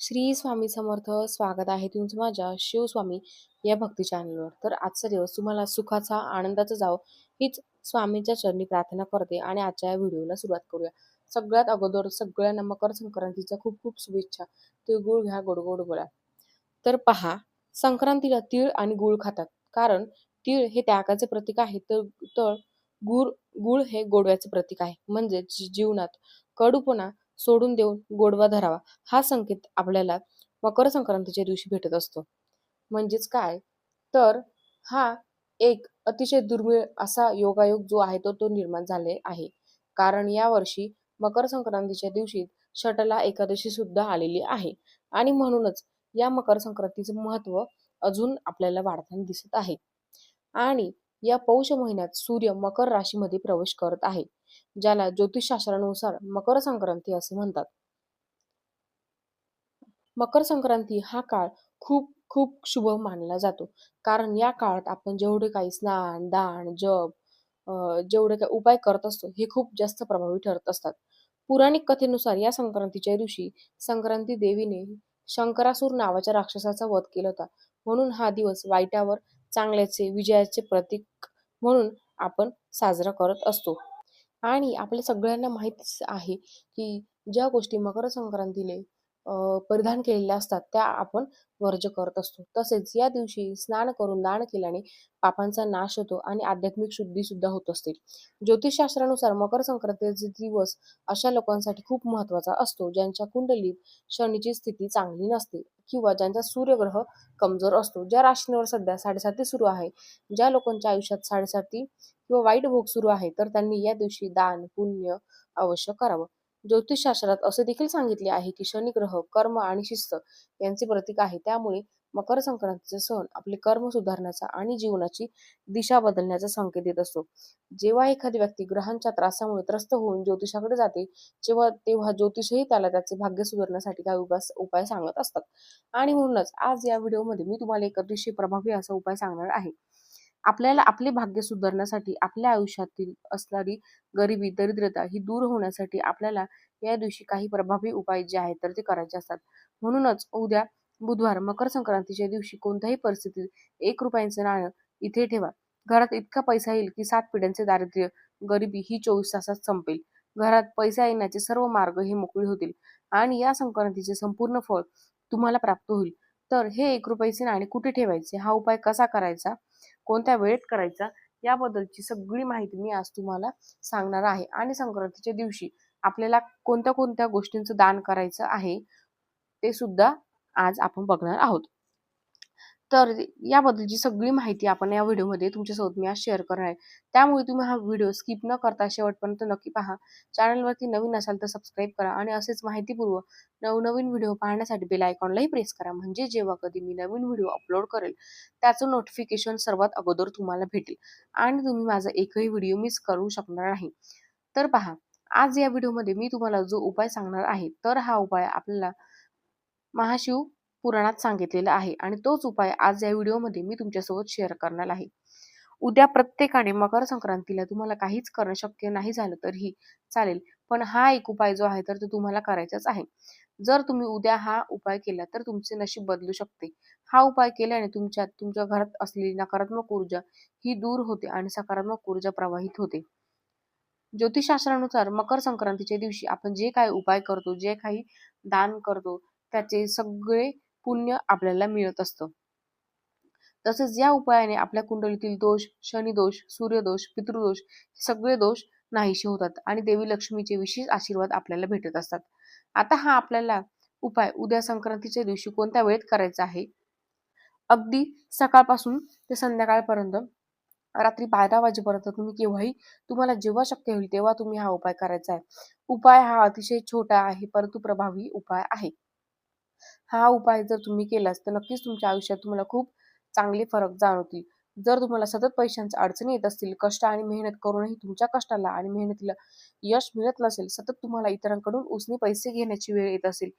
श्री स्वामी समर्थ स्वागत आहे तुमचं माझ्या शिवस्वामी या भक्ती चॅनलवर तर आजचा दिवस तुम्हाला सुखाचा आनंदाचा जावं हीच स्वामींच्या चरणी प्रार्थना करते आणि आजच्या या व्हिडिओला सुरुवात करूया. सगळ्यात अगोदर सगळ्यांना मकर संक्रांतीच्या खूप खूप शुभेच्छा. तिळगुळ घ्या गोड गोड बोला तर पहा संक्रांतीला तीळ आणि गुळ खातात. कारण तीळ हे त्यागाचे प्रतीक आहे तर तर गुळ गुळ हे गोडव्याचे प्रतीक आहे. म्हणजे जीवनात कडूपणा सोडून देऊन गोडवा धरावा. हा संकेत आपल्याला मकर संक्रांतीच्या दिवशी भेटत असतो. म्हणजेच काय? तर हा एक अतिशय दुर्मिळ असा योगायोग जो आहे तो तो निर्माण झाले आहे. कारण या वर्षी मकर संक्रांतीच्या दिवशी शटला एकादशी सुद्धा आलेली आहे. आणि म्हणूनच या मकर संक्रांतीचं महत्त्व अजून आपल्याला वाढताना दिसत आहे. आणि या पौष महिन्यात सूर्य मकर राशीमध्ये प्रवेश करत आहे ज्याला ज्योतिषशास्त्रानुसार मकर संक्रांती असे म्हणतात. मकर संक्रांती हा काळ खूप खूप शुभ मानला जातो. कारण या काळात आपण जेवढे काही स्नान दान जप जेवढे काही उपाय करत असतो हे खूप जास्त प्रभावी ठरत असतात. पौराणिक कथेनुसार या संक्रांतीच्या दिवशी संक्रांती देवीने शंकरासूर नावाच्या राक्षसाचा वध केला होता. म्हणून हा दिवस वाईटावर चांगल्याचे विजयाचे प्रतीक म्हणून आपण साजरा करत असतो. आणि आपल्या सगळ्यांना माहितीच आहे की ज्या गोष्टी मकर संक्रांतीले परिधान केलेल्या असतात त्या आपण वर्ज करत असतो. तसेच या दिवशी स्नान करून दान केल्याने पापांचा नाश होतो आणि आध्यात्मिक शुद्धी सुद्धा होत असते. ज्योतिषशास्त्रानुसार मकर संक्रांतीचा दिवस अशा लोकांसाठी खूप महत्त्वाचा असतो ज्यांच्या कुंडलीत शनीची स्थिती चांगली नसते किंवा ज्यांचा सूर्यग्रह कमजोर असतो. ज्या राशींवर सध्या साडेसाती सुरू आहे ज्या लोकांच्या आयुष्यात साडेसाती किंवा वाईट भोग सुरू आहे तर त्यांनी या दिवशी दान पुण्य अवश्य करावं. ज्योतिषशास्त्रात असे देखील सांगितले आहे की शनी ग्रह कर्म आणि शिस्त यांचे प्रतीक आहे. त्यामुळे मकर संक्रांतीचा सण आपले कर्म सुधारण्याचा आणि जीवनाची दिशा बदलण्याचा संकेत देत असतो. जेव्हा एखादी व्यक्ती ग्रहांच्या त्रासामुळे त्रस्त होऊन ज्योतिषाकडे जाते जेव्हा तेव्हा ज्योतिषही त्याला त्याचे भाग्य सुधारण्यासाठी काही उपाय उपाय सांगत असतात. आणि म्हणूनच आज या व्हिडिओमध्ये मी तुम्हाला एक अतिशय प्रभावी असा उपाय सांगणार आहे. आपल्याला आपले भाग्य सुधारण्यासाठी आपल्या आयुष्यातील असणारी गरिबी दरिद्रता ही दूर होण्यासाठी आपल्याला या दिवशी काही प्रभावी उपाय जे आहेत तर ते करायचे असतात. म्हणूनच उद्या बुधवार मकर संक्रांतीच्या दिवशी कोणत्याही परिस्थितीत एक रुपयांचे नाणं इथे ठेवा. घरात इतका पैसा येईल की सात पिढ्यांचे दारिद्र्य गरिबी ही चोवीस तासात संपेल. घरात पैसा येण्याचे सर्व मार्ग हे मोकळे होतील आणि या संक्रांतीचे संपूर्ण फळ तुम्हाला प्राप्त होईल. तर हे एक रुपयाचे नाणे कुठे ठेवायचे? हा उपाय कसा करायचा? कोणत्या वेळेत करायचा याबद्दलची सगळी माहिती मी आज तुम्हाला सांगणार आहे. आणि संक्रांतीच्या दिवशी आपल्याला कोणत्या कोणत्या गोष्टींचं दान करायचं आहे ते सुद्धा आज आपण बघणार आहोत. तर याबद्दलची सगळी माहिती आपण या व्हिडिओमध्ये तुमच्यासोबत मी आज शेअर करणार आहे. त्यामुळे तुम्ही हा व्हिडिओ स्किप न करता शेवटपर्यंत नक्की पहा. चॅनलवरती नवीन असाल तर सबस्क्राईब करा आणि असेच माहितीपूर्व नवनवीन व्हिडिओ पाहण्यासाठी बेल आयकॉनलाही प्रेस करा. म्हणजे जेव्हा कधी मी नवीन व्हिडिओ अपलोड करेल त्याचं नोटिफिकेशन सर्वात अगोदर तुम्हाला भेटेल आणि तुम्ही माझा एकही व्हिडिओ मिस करू शकणार नाही. तर पहा आज या व्हिडिओमध्ये मी तुम्हाला जो उपाय सांगणार आहे तर हा उपाय आपल्याला महाशिव पुराणात सांगितलेला आहे आणि तोच उपाय आज या व्हिडिओमध्ये मी तुमच्यासोबत शेअर करणार आहे. उद्या प्रत्येकाने मकर संक्रांतीला तुम्हाला काहीच करणं शक्य नाही झालं तरीही चालेल पण हा एक उपाय जो आहे तर तो तुम्हाला करायचाच आहे. जर तुम्ही उद्या हा उपाय केला तर तुमचे नशीब बदलू शकते. हा उपाय केल्याने तुमच्या तुमच्या घरात असलेली नकारात्मक ऊर्जा ही दूर होते आणि सकारात्मक ऊर्जा प्रवाहित होते. ज्योतिषशास्त्रानुसार मकर संक्रांतीच्या दिवशी आपण जे काही उपाय करतो जे काही दान करतो त्याचे सगळे पुण्य आपल्याला मिळत असतं. तसेच या उपायाने आपल्या कुंडलीतील दोष शनिदोष सूर्यदोष पितृदोष सगळे दोष नाहीसे होतात आणि देवी लक्ष्मीचे विशेष आशीर्वाद आपल्याला भेटत असतात. आता हा आपल्याला उपाय उद्या संक्रांतीच्या दिवशी कोणत्या वेळेत करायचा आहे? अगदी सकाळपासून ते संध्याकाळपर्यंत रात्री बारा वाजेपर्यंत तुम्ही केव्हाही तुम्हाला जेव्हा शक्य होईल तेव्हा तुम्ही हा उपाय करायचा आहे. उपाय हा अतिशय छोटा आहे परंतु प्रभावी उपाय आहे. हा उपाय जर तुम्ही केलास तर नक्कीच तुमच्या आयुष्यात तुम्हाला खूप चांगले फरक जाणवतील. जर तुम्हाला सतत पैशांच्या अडचणी येत असतील कष्ट आणि मेहनत करूनही तुमच्या कष्टाला आणि मेहनतीला यश मिळत नसेल सतत तुम्हाला इतरांकडून उसने पैसे घेण्याची वेळ येत असेल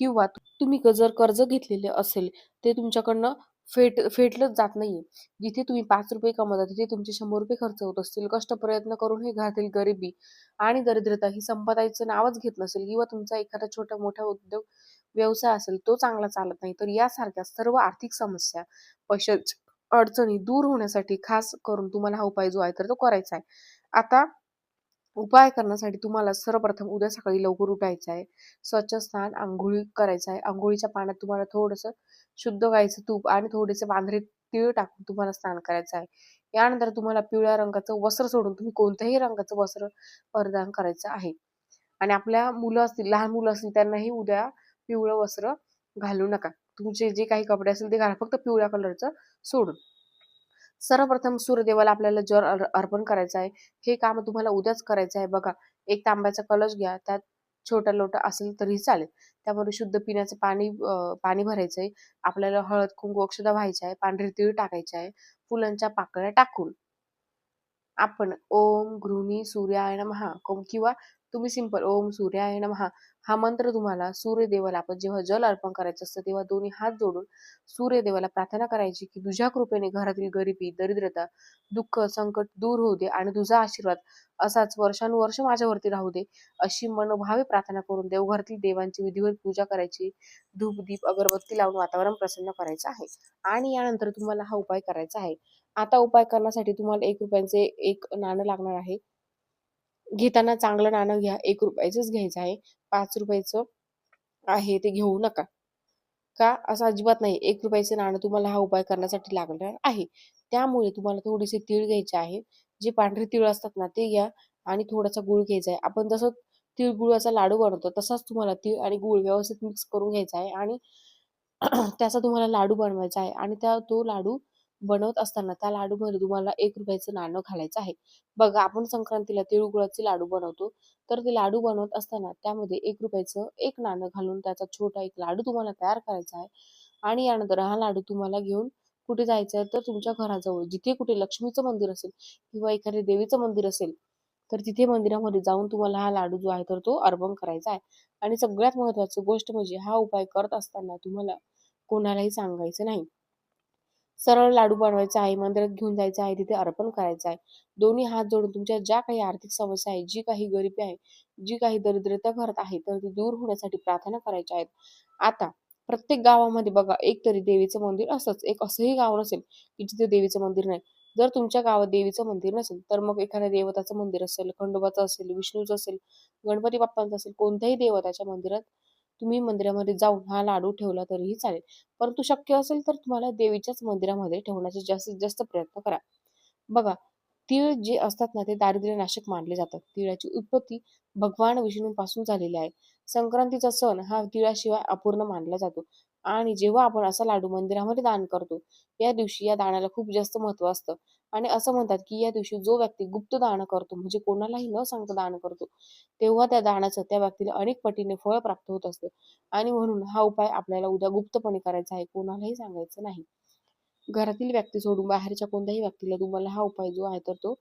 किंवा तुम्ही जर कर्ज घेतलेले असेल ते तुमच्याकडनं फेट फेटलंच जात नाहीये. जिथे तुम्ही पाच रुपये कमवता तिथे तुमचे शंभर रुपये खर्च होत असतील कष्ट प्रयत्न करून हे घरातील गरिबी आणि दरिद्रता ही संपदायचं नावच घेत नसेल किंवा तुमचा एखादा छोटा मोठा उद्योग व्यवसाय असेल तो चांगला चालत नाही. तर यासारख्या सर्व आर्थिक समस्या पैशाच्या अडचणी दूर होण्यासाठी खास करून तुम्हाला हा उपाय जो आहे तर तो करायचा आहे. आता उपाय करण्यासाठी तुम्हाला सर्वप्रथम उद्या सकाळी लवकर उठायचं आहे. स्वच्छ स्नान आंघोळी करायचं आहे. आंघोळीच्या पाण्यात तुम्हाला थोडंसं शुद्ध गाईचं तूप आणि थोडेसे पांढरे तीळ टाकून तुम्हाला स्नान करायचं आहे. यानंतर तुम्हाला पिवळ्या रंगाचं वस्त्र सोडून तुम्ही कोणत्याही रंगाचं वस्त्र परिधान करायचं आहे. आणि आपल्या मुलं असतील लहान मुलं असतील त्यांनाही उद्या पिवळं वस्त्र घालू नका. तुमचे जे काही कपडे असेल ते घाला. फक्त पिवळ्या कलरचं सोडून. सर्वप्रथम सूर्यदेवाला आपल्याला जर अर्पण करायचं आहे हे काम तुम्हाला उद्याच करायचं आहे. बघा एक तांब्याचा कलश घ्या. त्यात छोटा लोटा असेल तरी चालेल. त्यामध्ये शुद्ध पिण्याचं पाणी पाणी भरायचं आहे आपल्याला हळद कुंकू अक्षदा व्हायचं आहे. पांढरी तीळ टाकायचे आहे. फुलांच्या पाकळ्या टाकून. आपण ओम गृहिणी सूर्याय नमहा किंवा तुम्ही सिंपल ओम सूर्याय नमहा हा मंत्र तुम्हाला सूर्यदेवाला आपण जेव्हा जल अर्पण करायचं असतं तेव्हा दोन्ही हात जोडून सूर्यदेवाला प्रार्थना करायची की तुझ्या कृपेने घरातील गरिबी दरिद्रता दुःख संकट दूर होऊ दे आणि तुझा आशीर्वाद असाच वर्षानुवर्ष माझ्यावरती राहू दे अशी मनोभावे प्रार्थना करून देवघरातील देवांची विधिवत पूजा करायची. धूप दीप अगरबत्ती लावून वातावरण प्रसन्न करायचं आहे. आणि यानंतर तुम्हाला हा उपाय करायचा आहे. आता उपाय करण्यासाठी तुम्हाला एक रुपयांचे एक नाणं लागणार आहे. घेताना चांगलं नाणं घ्या. एक रुपयाचंच घ्यायचं आहे. पाच रुपयाचं आहे ते घेऊ नका. का? असं अजिबात नाही. एक रुपयाचं नाणं तुम्हाला हा उपाय करण्यासाठी लागणार आहे. त्यामुळे तुम्हाला थोडेसे तीळ घ्यायचे आहे. जे पांढरे तीळ असतात ना ते घ्या आणि थोडासा गुळ घ्यायचा आहे. आपण जसं तीळ गुळाचा लाडू बनवतो तसाच तुम्हाला तीळ आणि गुळ व्यवस्थित मिक्स करून घ्यायचा आहे आणि त्याचा तुम्हाला लाडू बनवायचा आहे आणि त्या तो लाडू बनवत असताना त्या लाडूमध्ये तुम्हाला एक रुपयाचं नाणं घालायचं आहे. बघा आपण संक्रांतीला तिळगुळाचे लाडू बनवतो. तर ते लाडू बनवत असताना त्यामध्ये एक रुपयाचं एक नाणं घालून त्याचा छोटा एक लाडू तुम्हाला तयार करायचा आहे. आणि यानंतर हा लाडू तुम्हाला घेऊन कुठे जायचं आहे? तर तुमच्या घराजवळ जिथे कुठे लक्ष्मीचं मंदिर असेल किंवा एखाद्या देवीचं मंदिर असेल तर तिथे मंदिरामध्ये जाऊन तुम्हाला हा लाडू जो आहे तर तो अर्पण करायचा आहे. आणि सगळ्यात महत्वाची गोष्ट म्हणजे हा उपाय करत असताना तुम्हाला कोणालाही सांगायचं नाही. सरळ लाडू बनवायचा आहे मंदिरात घेऊन जायचं आहे तिथे अर्पण करायचं आहे. दोन्ही हात जोडून तुमच्या ज्या काही आर्थिक समस्या आहे जी काही गरिबी आहे जी काही दरिद्रता घरात आहे तर ती दूर होण्यासाठी प्रार्थना करायच्या आहेत. आता प्रत्येक गावामध्ये बघा एक तरी देवीचं मंदिर असंच एक असंही गाव नसेल की जिथे देवीचं मंदिर नाही. जर तुमच्या गावात देवीचं मंदिर नसेल तर मग एखाद्या देवताचं मंदिर असेल खंडोबाचं असेल विष्णूचं असेल गणपती बाप्पांचं असेल कोणत्याही देवताच्या मंदिरात तुम्ही मंदिरामध्ये जाऊन हा लाडू ठेवला तरीही चालेल. परंतु शक्य असेल तर तुम्हाला देवीच्याच मंदिरामध्ये ठेवण्याचा जास्तीत जास्त प्रयत्न करा. बघा तीळ जे असतात ना ते दारिद्र्य नाशक मानले जातात. तिळाची उत्पत्ती भगवान विष्णूपासून झालेली आहे. संक्रांतीचा सण हा तिळाशिवाय अपूर्ण मानला जातो. आणि जेव्हा आपण असा लाडू मंदिरामध्ये दान करतो या दिवशी या दानाला खूप जास्त महत्त्व असतं. आणि असं म्हणतात की या दिवशी जो व्यक्ती गुप्त दान करतो म्हणजे कोणालाही न सांगता दान करतो तेव्हा त्या दानाचं त्या व्यक्तीला अनेक पटीने फळ प्राप्त होत असते. आणि म्हणून हा उपाय आपल्याला उद्या गुप्तपणे करायचा आहे कोणालाही सांगायचं नाही. घरातील व्यक्ती सोडून बाहेरच्या कोणत्याही व्यक्तीला तुम्हाला हा उपाय जो आहे तर तो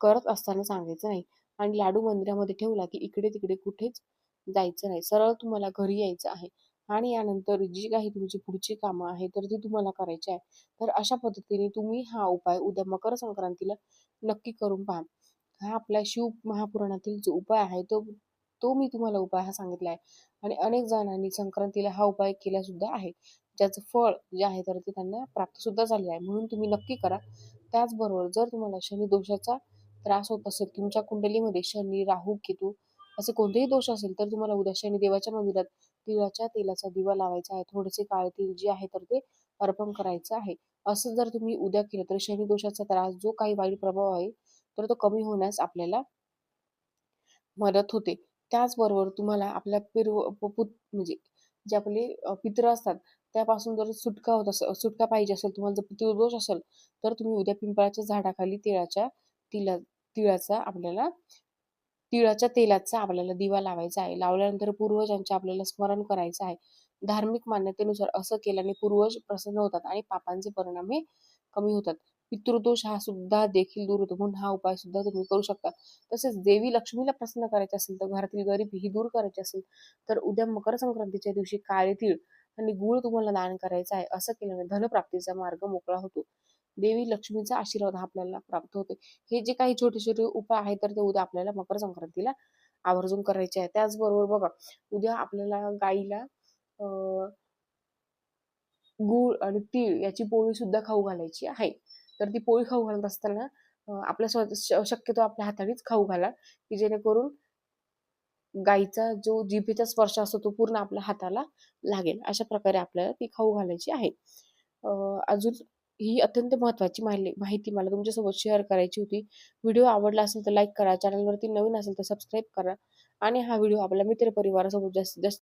करत असताना सांगायचं नाही. आणि लाडू मंदिरामध्ये ठेवला की इकडे तिकडे कुठेच जायचं नाही. सरळ तुम्हाला घरी यायचं आहे. आणि यानंतर जी काही तुमची पुढची कामं आहे तर ती तुम्हाला करायची आहे. तर अशा पद्धतीने तुम्ही हा उपाय उद्या मकर संक्रांतीला नक्की करून पहा. हा आपल्या शिव महापुराणातील जो उपाय आहे तो तो मी तुम्हाला उपाय हा सांगितला आहे. आणि अनेक जणांनी संक्रांतीला हा उपाय केला सुद्धा आहे. ज्याचं फळ जे आहे तर ते त्यांना प्राप्त सुद्धा झाले आहे. म्हणून तुम्ही नक्की करा. त्याचबरोबर जर तुम्हाला शनी दोषाचा त्रास होत असेल तुमच्या कुंडलीमध्ये शनी राहू केतू असे कोणतेही दोष असेल तर तुम्हाला उद्या शनी देवाच्या मंदिरात तिळाच्या तेलाचा दिवा लावायचा आहे. थोडेसे काळे तेल जे आहे तर ते अर्पण करायचं आहे. असं जर तुम्ही उद्या केलं तर शनी दोषाचा त्रास जो काही वाईट प्रभाव आहे तर तो कमी होण्यास आपल्याला मदत होते. त्याचबरोबर तुम्हाला आपल्या पिरव म्हणजे जे आपले पित्र असतात त्यापासून जर सुटका होत असेल सुटका पाहिजे असेल तुम्हाला जर पितृदोष असेल तर तुम्ही उद्या पिंपळाच्या झाडाखाली तिळाच्या तिला तिळाचा आपल्याला तिळाच्या तेलाचा आपल्याला दिवा लावायचा आहे. लावल्यानंतर पूर्वजांचे आपल्याला स्मरण करायचं आहे. धार्मिक मान्यतेनुसार असं केल्याने पूर्वज प्रसन्न होतात आणि पापांचे परिणाम हे कमी होतात. पितृदोष हा सुद्धा देखील दूर होतो म्हणून हा उपाय सुद्धा तुम्ही करू शकता. तसेच देवी लक्ष्मीला प्रसन्न करायचे असेल तर घरातील गरीबी ही दूर करायची असेल तर उद्या मकर संक्रांतीच्या दिवशी काळे तीळ आणि गुळ तुम्हाला दान करायचा आहे. असं केल्याने धनप्राप्तीचा मार्ग मोकळा होतो. देवी लक्ष्मीचा आशीर्वाद हा आपल्याला प्राप्त होते हे जे काही छोटे छोटे उपाय आहेत तर ते उद्या आपल्याला मकर संक्रांतीला आवर्जून करायचे आहे त्याचबरोबर बघा उद्या आपल्याला गाईला अ, गूळ आणि तीळ याची पोळी सुद्धा खाऊ घालायची आहे. तर ती पोळी खाऊ घालत असताना आपल्या शक्यतो आपल्या हातानेच खाऊ घाला, की जेणेकरून गाईचा जो जिभेचा स्पर्श असतो तो पूर्ण आपल्या हाताला लागेल. अशा प्रकारे आपल्याला ती खाऊ घालायची आहे. अजून ही अत्यंत महत्त्वाची माहिली माहिती मला तुमच्यासोबत शेअर करायची होती. व्हिडिओ आवडला असेल तर लाईक करा, चॅनलवरती नवीन असेल तर सबस्क्राईब करा आणि हा व्हिडिओ आपल्या मित्रपरिवारासोबत जास्तीत जास्त